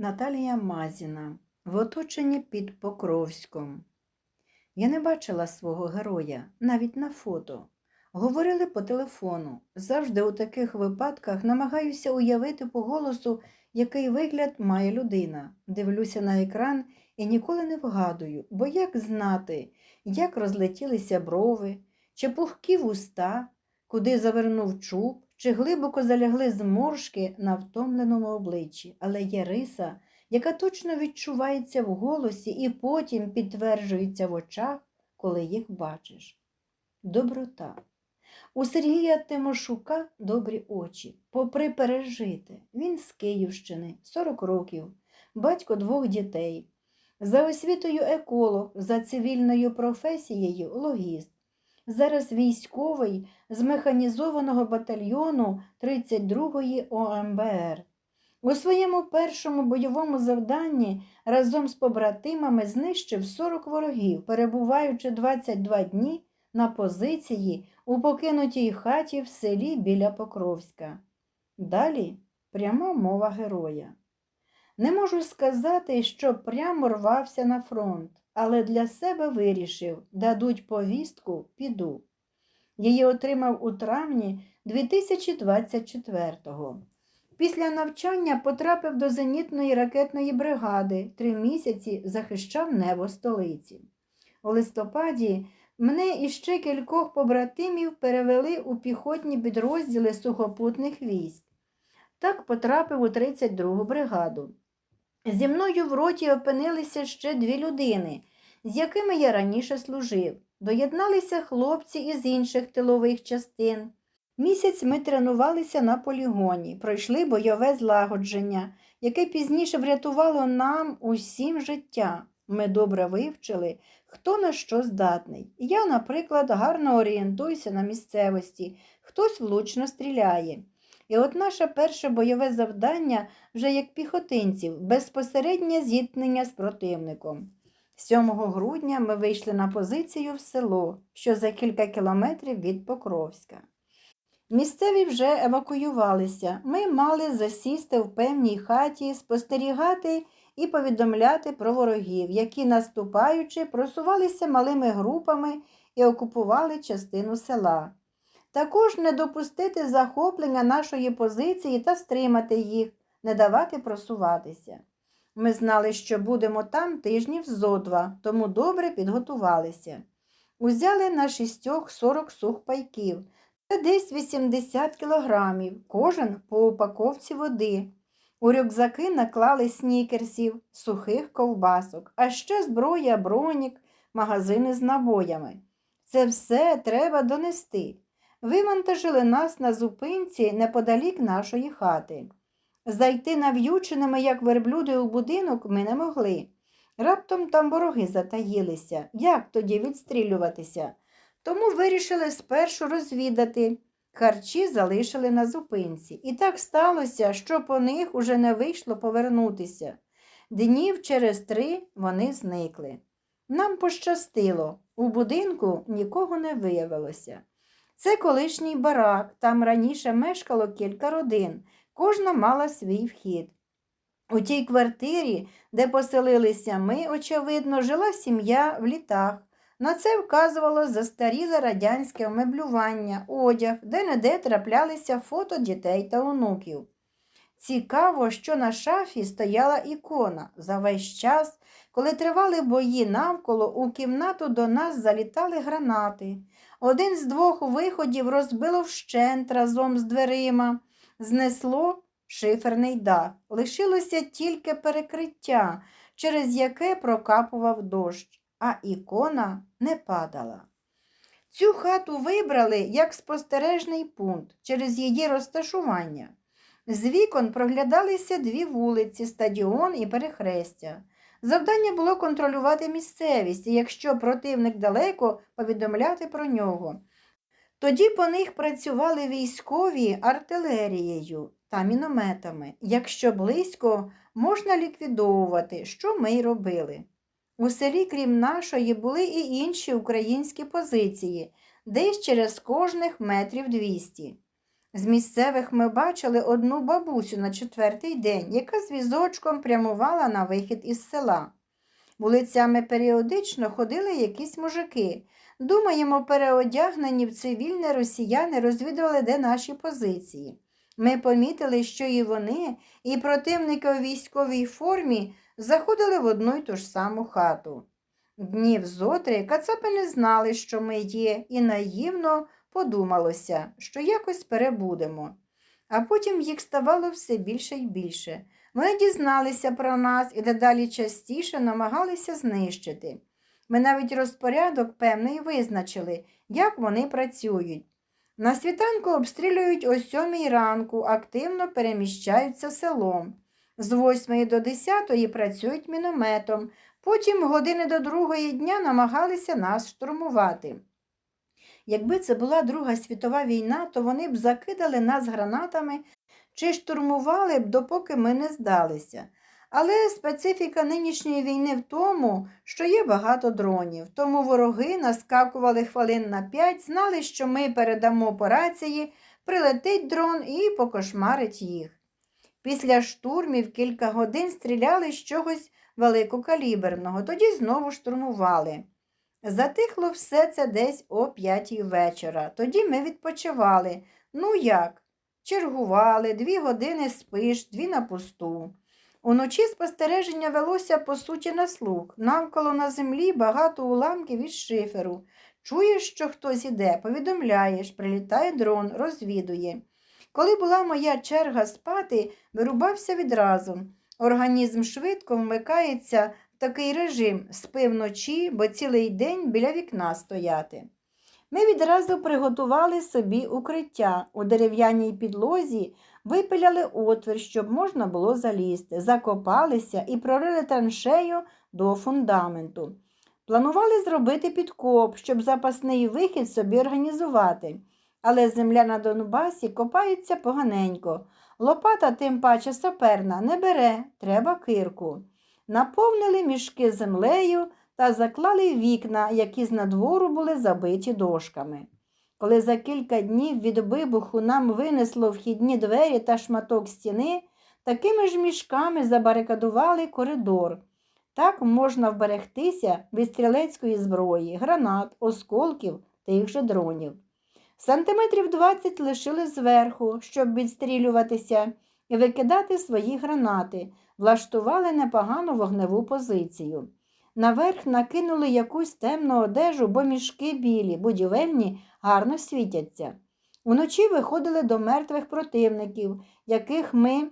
Наталія Мазіна в оточенні під Покровськом. Я не бачила свого героя, навіть на фото. Говорили по телефону. Завжди у таких випадках намагаюся уявити по голосу, який вигляд має людина. Дивлюся на екран і ніколи не вгадую, бо як знати, як розлетілися брови, чи пухкі вуста, куди завернув чуб, чи глибоко залягли зморшки на втомленому обличчі, але є риса, яка точно відчувається в голосі і потім підтверджується в очах, коли їх бачиш. Доброта. У Сергія Тимошука добрі очі, попри пережите. Він з Київщини, 40 років, батько двох дітей. За освітою еколог, за цивільною професією логіст. Зараз військовий з механізованого батальйону 32-ї ОМБР. У своєму першому бойовому завданні разом з побратимами знищив 40 ворогів, перебуваючи 22 дні на позиції у покинутій хаті в селі біля Покровська. Далі пряма мова героя. Не можу сказати, що прямо рвався на фронт, але для себе вирішив, дадуть повістку, піду. Її отримав у травні 2024-го. Після навчання потрапив до зенітної ракетної бригади, три місяці захищав небо столиці. У листопаді мене і ще кількох побратимів перевели у піхотні підрозділи сухопутних військ. Так потрапив у 32-гу бригаду. Зі мною в роті опинилися ще дві людини, з якими я раніше служив. Доєдналися хлопці із інших тилових частин. Місяць ми тренувалися на полігоні, пройшли бойове злагодження, яке пізніше врятувало нам усім життя. Ми добре вивчили, хто на що здатний. Я, наприклад, гарно орієнтуюся на місцевості, хтось влучно стріляє. І от наше перше бойове завдання вже як піхотинців, безпосереднє зіткнення з противником. 7 грудня ми вийшли на позицію в село, що за кілька кілометрів від Покровська. Місцеві вже евакуювалися. Ми мали засісти в певній хаті, спостерігати і повідомляти про ворогів, які, наступаючи, просувалися малими групами і окупували частину села. Також не допустити захоплення нашої позиції та стримати їх, не давати просуватися. Ми знали, що будемо там тижнів зо два, тому добре підготувалися. Узяли на шістьох 40 сухпайків та десь 80 кілограмів, кожен по упаковці води. У рюкзаки наклали снікерсів, сухих ковбасок, а ще зброя, бронік, магазини з набоями. Це все треба донести. Вивантажили нас на зупинці неподалік нашої хати. Зайти нав'юченими, як верблюди, у будинок ми не могли. Раптом там вороги затаїлися. Як тоді відстрілюватися? Тому вирішили спершу розвідати. Харчі залишили на зупинці. І так сталося, що по них уже не вийшло повернутися. Днів через три вони зникли. Нам пощастило, у будинку нікого не виявилося. Це колишній барак, там раніше мешкало кілька родин, кожна мала свій вхід. У тій квартирі, де поселилися ми, очевидно, жила сім'я в літах. На це вказувало застаріле радянське меблювання, одяг, де-не-де траплялися фото дітей та онуків. Цікаво, що на шафі стояла ікона. За весь час, коли тривали бої навколо, у кімнату до нас залітали гранати. Один з двох виходів розбило вщент разом з дверима, знесло шиферний дах. Лишилося тільки перекриття, через яке прокапував дощ, а ікона не падала. Цю хату вибрали як спостережний пункт через її розташування. З вікон проглядалися дві вулиці, стадіон і перехрестя. Завдання було контролювати місцевість, і якщо противник далеко, повідомляти про нього. Тоді по них працювали військові артилерією та мінометами. Якщо близько, можна ліквідовувати, що ми й робили. У селі, крім нашої, були і інші українські позиції, десь через кожних метрів 200. З місцевих ми бачили одну бабусю на четвертий день, яка з візочком прямувала на вихід із села. Вулицями періодично ходили якісь мужики. Думаємо, переодягнені в цивільне росіяни розвідували, де наші позиції. Ми помітили, що і вони, і противники у військовій формі заходили в одну й ту ж саму хату. Днів зотри кацапи не знали, що ми є, і наївно подумалося, що якось перебудемо. А потім їх ставало все більше й більше. Вони дізналися про нас і дедалі частіше намагалися знищити. Ми навіть розпорядок певний визначили, як вони працюють. На світанку обстрілюють о сьомій ранку, активно переміщаються селом. З восьмої до десятої працюють мінометом, потім години до другої дня намагалися нас штурмувати. Якби це була Друга світова війна, то вони б закидали нас гранатами чи штурмували б, допоки ми не здалися. Але специфіка нинішньої війни в тому, що є багато дронів, тому вороги наскакували хвилин на п'ять, знали, що ми передамо по рації, прилетить дрон і покошмарить їх. Після штурмів кілька годин стріляли з чогось великокаліберного, тоді знову штурмували. Затихло все це десь о п'ятій вечора. Тоді ми відпочивали. Ну як? Чергували, дві години спиш, дві на пусту. Уночі спостереження велося по суті на слух. Навколо на землі багато уламків із шиферу. Чуєш, що хтось іде, повідомляєш, прилітає дрон, розвідує. Коли була моя черга спати, вирубався відразу. Організм швидко вмикається такий режим спи вночі, бо цілий день біля вікна стояти. Ми відразу приготували собі укриття. У дерев'яній підлозі випиляли отвір, щоб можна було залізти, закопалися і прорили траншею до фундаменту. Планували зробити підкоп, щоб запасний вихід собі організувати. Але земля на Донбасі копається поганенько. Лопата, тим паче саперна, не бере, треба кирку. Наповнили мішки землею та заклали вікна, які з надвору були забиті дошками. Коли за кілька днів від вибуху нам винесло вхідні двері та шматок стіни, такими ж мішками забарикадували коридор. Так можна вберегтися від стрілецької зброї, гранат, осколків тих же дронів. Сантиметрів 20 лишили зверху, щоб відстрілюватися і викидати свої гранати, влаштували непогану вогневу позицію. Наверх накинули якусь темну одежу, бо мішки білі, будівельні гарно світяться. Уночі виходили до мертвих противників, яких ми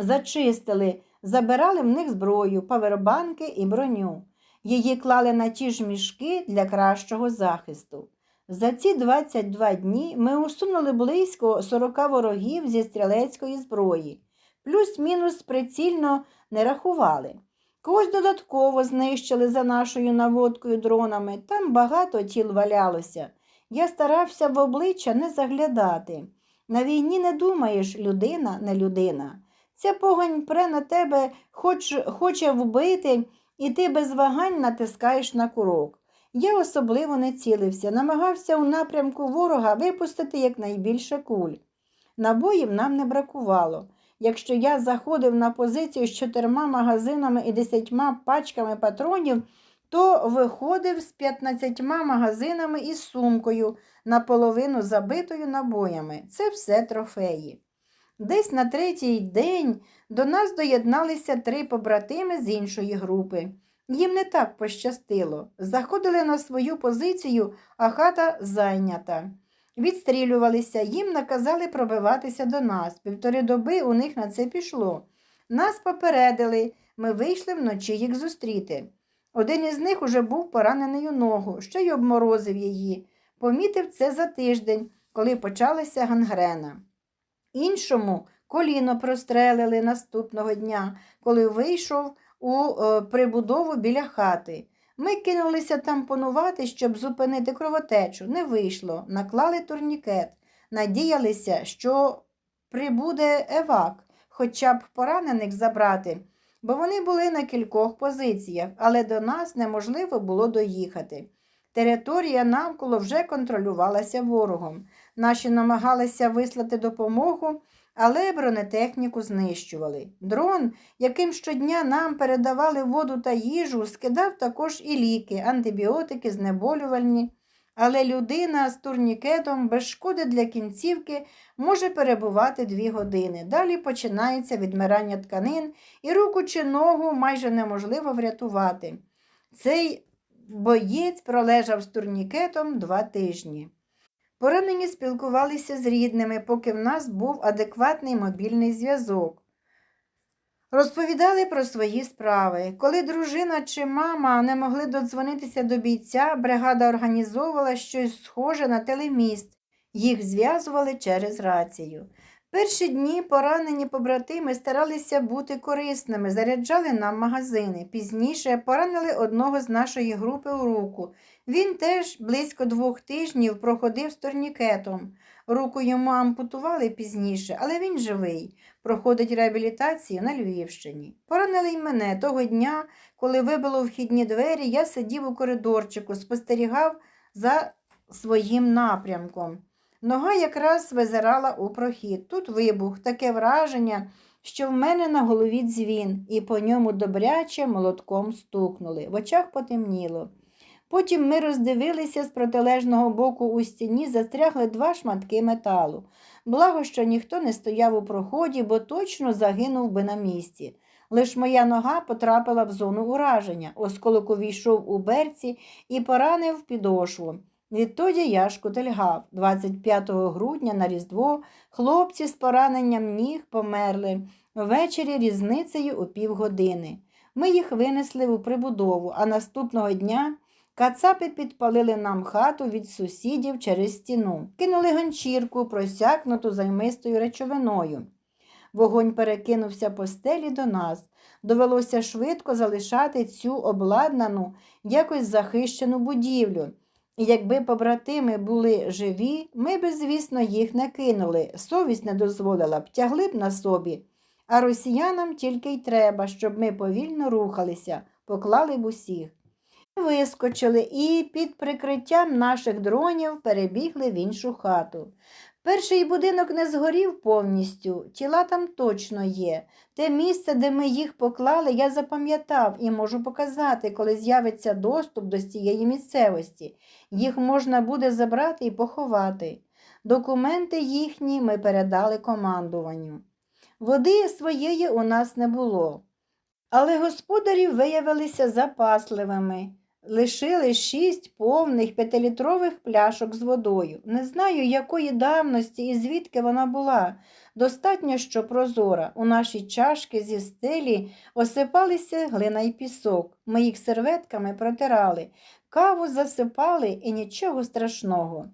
зачистили, забирали в них зброю, павербанки і броню. Її клали на ті ж мішки для кращого захисту. За ці 22 дні ми усунули близько 40 ворогів зі стрілецької зброї, плюс-мінус прицільно не рахували. Когось додатково знищили за нашою наводкою дронами, там багато тіл валялося. Я старався в обличчя не заглядати. На війні не думаєш, людина не людина. Ця погань пре на тебе хоч, хоче вбити, і ти без вагань натискаєш на курок. Я особливо не цілився, намагався у напрямку ворога випустити якнайбільше куль. Набоїв нам не бракувало. Якщо я заходив на позицію з чотирма магазинами і десятьма пачками патронів, то виходив з 15 магазинами і сумкою, наполовину забитою набоями. Це все трофеї. Десь на третій день до нас доєдналися три побратими з іншої групи. Їм не так пощастило. Заходили на свою позицію, а хата зайнята. Відстрілювалися, їм наказали пробиватися до нас. Півтори доби у них на це пішло. Нас попередили, ми вийшли вночі їх зустріти. Один із них уже був поранений у ногу, ще й обморозив її. Помітив це за тиждень, коли почалася гангрена. Іншому коліно прострелили наступного дня, коли вийшов у е, прибудову біля хати. Ми кинулися там панувати, щоб зупинити кровотечу. Не вийшло, наклали турнікет, надіялися, що прибуде евак, хоча б поранених забрати, бо вони були на кількох позиціях, але до нас неможливо було доїхати. Територія навколо вже контролювалася ворогом. Наші намагалися вислати допомогу, але бронетехніку знищували. Дрон, яким щодня нам передавали воду та їжу, скидав також і ліки, антибіотики, знеболювальні. Але людина з турнікетом без шкоди для кінцівки може перебувати дві години. Далі починається відмирання тканин, і руку чи ногу майже неможливо врятувати. Цей боєць пролежав з турнікетом два тижні. Поранені спілкувалися з рідними, поки в нас був адекватний мобільний зв'язок. Розповідали про свої справи. Коли дружина чи мама не могли додзвонитися до бійця, бригада організовувала щось схоже на телеміст. Їх зв'язували через рацію. Перші дні поранені побратими старалися бути корисними, заряджали нам магазини. Пізніше поранили одного з нашої групи у руку. Він теж близько двох тижнів проходив з турнікетом. Руку йому ампутували пізніше, але він живий, проходить реабілітацію на Львівщині. Поранили й мене того дня, коли вибило вхідні двері, я сидів у коридорчику, спостерігав за своїм напрямком. Нога якраз визирала у прохід. Тут вибух, таке враження, що в мене на голові дзвін, і по ньому добряче молотком стукнули. В очах потемніло. Потім ми роздивилися з протилежного боку у стіні, застрягли два шматки металу. Благо, що ніхто не стояв у проході, бо точно загинув би на місці. Лиш моя нога потрапила в зону ураження, осколок увійшов у берці і поранив підошву. Відтоді я шкутильгав. 25 грудня на Різдво хлопці з пораненням ніг померли. Ввечері різницею у півгодини. Ми їх винесли у прибудову, а наступного дня кацапи підпалили нам хату від сусідів через стіну, кинули ганчірку, просякнуту займистою речовиною. Вогонь перекинувся по стелі до нас. Довелося швидко залишати цю обладнану, якось захищену будівлю. І якби побратими були живі, ми би, звісно, їх не кинули, совість не дозволила б, тягли б на собі. А росіянам тільки й треба, щоб ми повільно рухалися, поклали б усіх. Вискочили і під прикриттям наших дронів перебігли в іншу хату. Перший будинок не згорів повністю, тіла там точно є. Те місце, де ми їх поклали, я запам'ятав і можу показати, коли з'явиться доступ до цієї місцевості. Їх можна буде забрати і поховати. Документи їхні ми передали командуванню. Води своєї у нас не було, але господарі виявилися запасливими. Лишили шість повних п'ятилітрових пляшок з водою. Не знаю, якої давності і звідки вона була. Достатньо, що прозора. У наші чашки зі стелі осипалися глина й пісок. Ми їх серветками протирали, каву засипали і нічого страшного.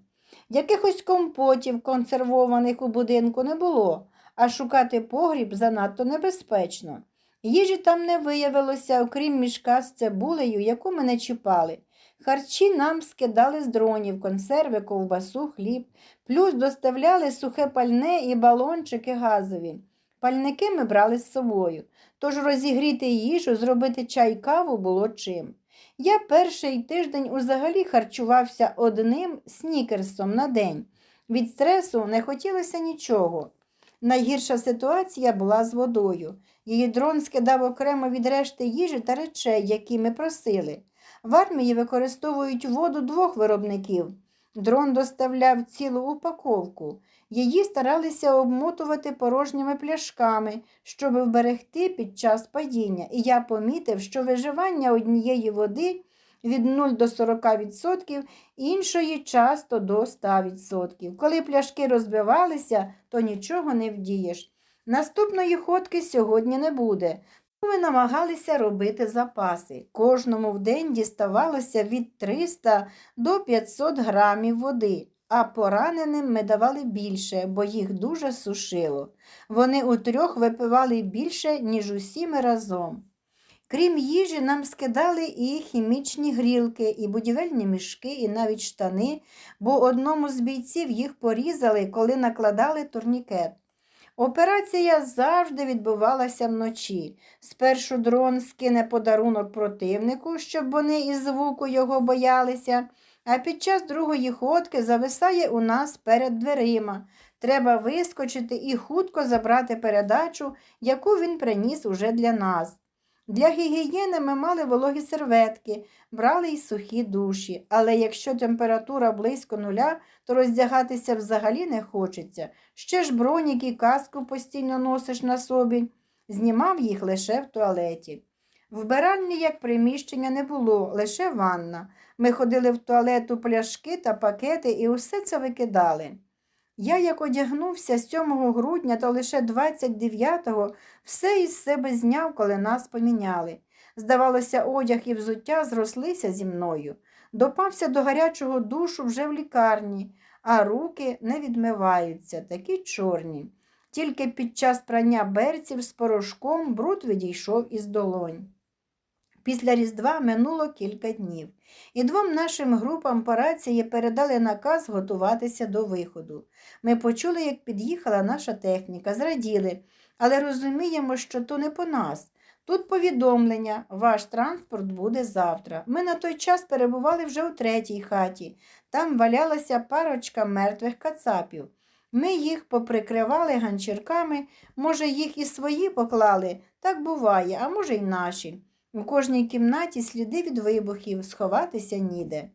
Якихось компотів, консервованих у будинку, не було, а шукати погріб занадто небезпечно. Їжі там не виявилося, окрім мішка з цибулею, яку ми не чіпали. Харчі нам скидали з дронів, консерви, ковбасу, хліб, плюс доставляли сухе пальне і балончики газові. Пальники ми брали з собою, тож розігріти їжу, зробити чай каву було чим. Я перший тиждень узагалі харчувався одним снікерсом на день. Від стресу не хотілося нічого. Найгірша ситуація була з водою. Її дрон скидав окремо від решти їжі та речей, які ми просили. В армії використовують воду двох виробників. Дрон доставляв цілу упаковку. Її старалися обмотувати порожніми пляшками, щоб вберегти під час падіння, і я помітив, що виживання однієї води від 0 до 40%, іншої часто до 100%. Коли пляшки розбивалися, то нічого не вдієш. Наступної ходки сьогодні не буде. Ми намагалися робити запаси. Кожному в день діставалося від 300 до 500 грамів води, а пораненим ми давали більше, бо їх дуже сушило. Вони утрьох випивали більше, ніж усі ми разом. Крім їжі, нам скидали і хімічні грілки, і будівельні мішки, і навіть штани, бо одному з бійців їх порізали, коли накладали турнікет. Операція завжди відбувалася вночі. Спершу дрон скине подарунок противнику, щоб вони із звуку його боялися. а під час другої ходки зависає у нас перед дверима. Треба вискочити і хутко забрати передачу, яку він приніс уже для нас. Для гігієни ми мали вологі серветки, брали й сухі душі, але якщо температура близько нуля, то роздягатися взагалі не хочеться. Ще ж бронік і каску постійно носиш на собі. Знімав їх лише в туалеті. Вбиральні як приміщення не було, лише ванна. Ми ходили в туалет у пляшки та пакети і усе це викидали. Я, як одягнувся 7 грудня, то лише 29-го все із себе зняв, коли нас поміняли. Здавалося, одяг і взуття зрослися зі мною. Допався до гарячого душу вже в лікарні, а руки не відмиваються, такі чорні. Тільки під час прання берців з порошком бруд відійшов із долонь. Після Різдва минуло кілька днів, і двом нашим групам по рації передали наказ готуватися до виходу. Ми почули, як під'їхала наша техніка, зраділи, але розуміємо, що то не по нас. Тут повідомлення, ваш транспорт буде завтра. Ми на той час перебували вже у третій хаті. Там валялася парочка мертвих кацапів. Ми їх поприкривали ганчірками, може, їх і свої поклали, так буває, а може, й наші. У кожній кімнаті сліди від вибухів, сховатися ніде.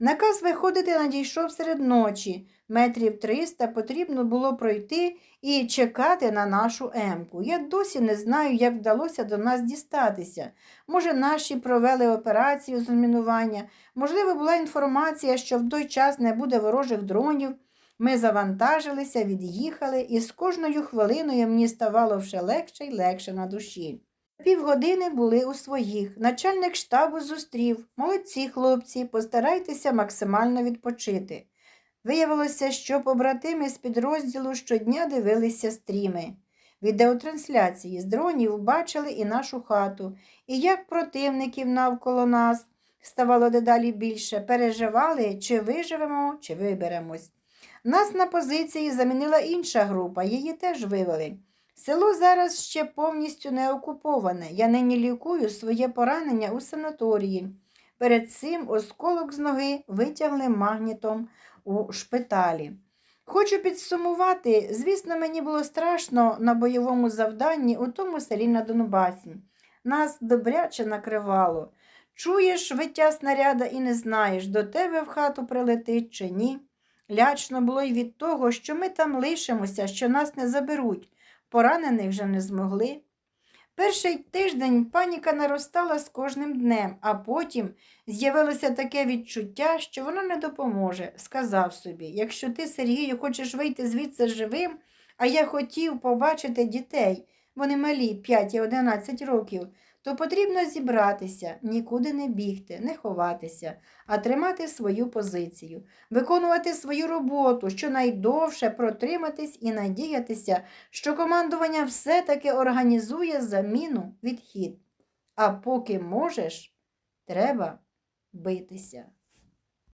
Наказ виходити надійшов серед ночі. Метрів триста потрібно було пройти і чекати на нашу емку. Я досі не знаю, як вдалося до нас дістатися. Може, наші провели операцію з розмінування, можливо, була інформація, що в той час не буде ворожих дронів. Ми завантажилися, від'їхали, і з кожною хвилиною мені ставало вже легше й легше на душі. Півгодини були у своїх. Начальник штабу зустрів. Молодці, хлопці, постарайтеся максимально відпочити. Виявилося, що побратими з підрозділу щодня дивилися стріми. Відеотрансляції з дронів бачили і нашу хату, і як противників навколо нас ставало дедалі більше, переживали, чи виживемо, чи виберемось. Нас на позиції замінила інша група, її теж вивели. Село зараз ще повністю не окуповане. Я нині лікую своє поранення у санаторії. Перед цим осколок з ноги витягли магнітом у шпиталі. Хочу підсумувати, звісно, мені було страшно на бойовому завданні у тому селі на Донбасі. Нас добряче накривало. Чуєш виття снаряда і не знаєш, до тебе в хату прилетить чи ні. Лячно було й від того, що ми там лишимося, що нас не заберуть. Поранених вже не змогли. Перший тиждень паніка наростала з кожним днем, а потім з'явилося таке відчуття, що воно не допоможе. Сказав собі, якщо ти, Сергію, хочеш вийти звідси живим, а я хотів побачити дітей, вони малі 5 і 11 років, то потрібно зібратися, нікуди не бігти, не ховатися, а тримати свою позицію, виконувати свою роботу, щонайдовше протриматись і надіятися, що командування все-таки організує заміну відхід. А поки можеш, треба битися.